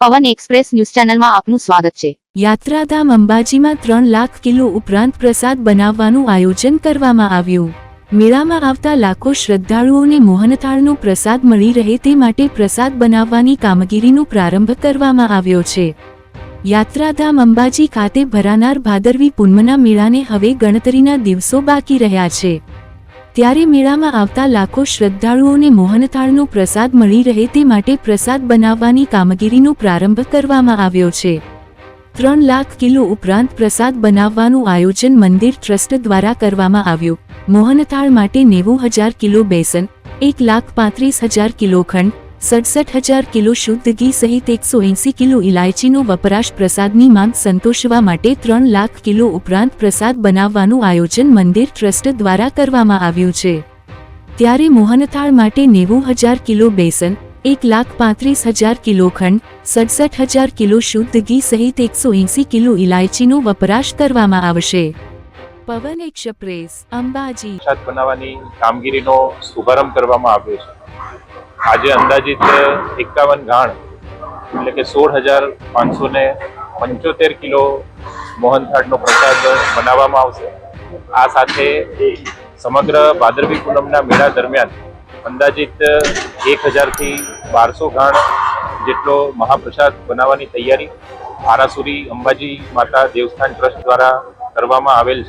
પવન express news ચેનલમાં આપનું સ્વાગત છે. યાત્રાધામ અંબાજીમાં ત્રણ લાખ કિલો ઉપરાંત પ્રસાદ બનાવવાનું આયોજન કરવામાં આવ્યું. મેળામાં આવતા લાખો શ્રદ્ધાળુઓને મોહનથાળનો પ્રસાદ મળી રહે તે માટે પ્રસાદ બનાવવાની કામગીરીનો પ્રારંભ કરવામાં આવ્યો છે. યાત્રાધામ અંબાજી ખાતે ભરાનાર ભાદરવી પૂનમના મેળાને હવે ગણતરીના દિવસો બાકી રહ્યા છે. ત્યારે મેળામાં આવતા લાખો શ્રદ્ધાળુઓને મોહનથાળનો પ્રસાદ મળી રહે તે માટે પ્રસાદ બનાવવાની કામગીરીનો પ્રારંભ કરવામાં આવ્યો છે. ત્રણ લાખ કિલો ઉપરાંત પ્રસાદ બનાવવાનું આયોજન મંદિર ટ્રસ્ટ દ્વારા કરવામાં આવ્યું. મોહનથાળ માટે નેવું હજાર કિલો બેસન, એક લાખ પાંત્રીસ હજાર કિલો ખંડ સડસઠ હજાર કિલો શુદ્ધ ઘી સહિત એકસો એંસી કિલો ઇલાયચીનો વપરાશ પ્રસાદની માંગ સંતોષવા માટે ત્રણ લાખ કિલો ઉપરાંત પ્રસાદ બનાવવાનું આયોજન મંદિર ટ્રસ્ટ દ્વારા કરવામાં આવ્યું છે. ત્યારે મોહનથાળ માટે નેવું હજાર કિલો બેસન, એક લાખ પાંત્રીસ હજાર કિલો ખંડ, સડસઠ હજાર કિલો શુદ્ધ ઘી સહિત એકસો એંસી કિલો ઇલાયચીનો વપરાશ કરવામાં આવશે. પવન એક્સપ્રેસ, અંબાજી. બનાવવાની કામગીરીનો શુભારંભ કરવામાં આવ્યો છે. આજે અંદાજિત એકાવન ગાણ, એટલે કે સોળ હજાર પાંચસો ને પંચોતેર કિલો મોહનથાળનો પ્રસાદ બનાવવામાં આવશે. આ સાથે સમગ્ર ભાદરવી પૂનમના મેળા દરમિયાન અંદાજિત એક હજારથી બારસો ગાણ જેટલો મહાપ્રસાદ બનાવવાની તૈયારી આરાસુરી અંબાજી માતા દેવસ્થાન ટ્રસ્ટ દ્વારા કરવામાં આવેલ છે.